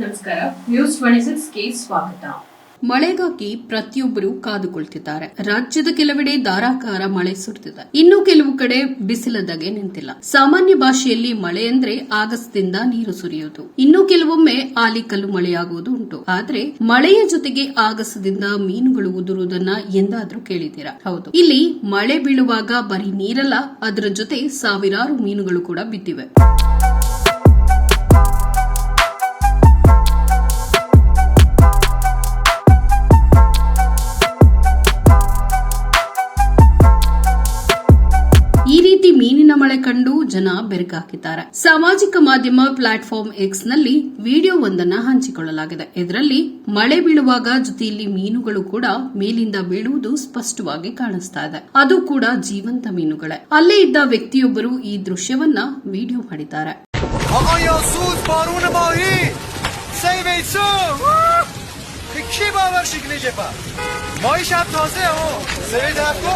ನಮಸ್ಕಾರ. News twenty ಸಿಕ್ಸ್ಗೆ ಸ್ವಾಗತ. ಮಳೆಗಾಗಿ ಪ್ರತಿಯೊಬ್ಬರು ಕಾದುಕೊಳ್ತಿದ್ದಾರೆ. ರಾಜ್ಯದ ಕೆಲವೆಡೆ ಧಾರಾಕಾರ ಮಳೆ ಸುರಿದಿದೆ. ಇನ್ನು ಕೆಲವು ಕಡೆ ಬಿಸಿಲದಾಗೆ ನಿಂತಿಲ್ಲ. ಸಾಮಾನ್ಯ ಭಾಷೆಯಲ್ಲಿ ಮಳೆ ಅಂದ್ರೆ ಆಗಸದಿಂದ ನೀರು ಸುರಿಯುವುದು ಇನ್ನು ಕೆಲವೊಮ್ಮೆ ಆಲಿಕಲ್ಲು ಮಳೆಯಾಗುವುದು ಉಂಟು. ಆದ್ರೆ ಮಳೆಯ ಜೊತೆಗೆ ಆಗಸದಿಂದ ಮೀನುಗಳು ಉದುರುವುದನ್ನ ಎಂದಾದ್ರೂ ಕೇಳಿದ್ದೀರಾ? ಹೌದು. ಇಲ್ಲಿ ಮಳೆ ಬೀಳುವಾಗ ಬರೀ ನೀರಲ್ಲ, ಅದರ ಜೊತೆ ಸಾವಿರಾರು ಮೀನುಗಳು ಕೂಡ ಬಿದ್ದಿವೆ. ರೀತಿ ಮೀನಿನ ಮಳೆ ಕಂಡು ಜನ ಬೆರಗಾಕಿದ್ದಾರೆ ಸಾಮಾಜಿಕ ಮಾಧ್ಯಮ ಪ್ಲಾಟ್ಫಾರ್ಮ್ ಎಕ್ಸ್ ನಲ್ಲಿ ವಿಡಿಯೋ ಒಂದನ್ನ ಹಂಚಿಕೊಳ್ಳಲಾಗಿದೆ ಇದರಲ್ಲಿ ಮಳೆ ಬೀಳುವಾಗ ಜೊತೆಯಲ್ಲಿ ಮೀನುಗಳು ಕೂಡ ಮೇಲಿಂದ ಬೀಳುವುದು ಸ್ಪಷ್ಟವಾಗಿ ಕಾಣಿಸ್ತಾ ಇದೆ ಅದು ಕೂಡ ಜೀವಂತ ಮೀನುಗಳೇ ಅಲ್ಲೇ ಇದ್ದ ವ್ಯಕ್ತಿಯೊಬ್ಬರು ಈ ದೃಶ್ಯವನ್ನ ವಿಡಿಯೋ ಮಾಡಿದ್ದಾರೆ آقای سوز بارون ماهی سیویسو کی باورش کنیجه پا ماهی شب تازه ها سوی درکو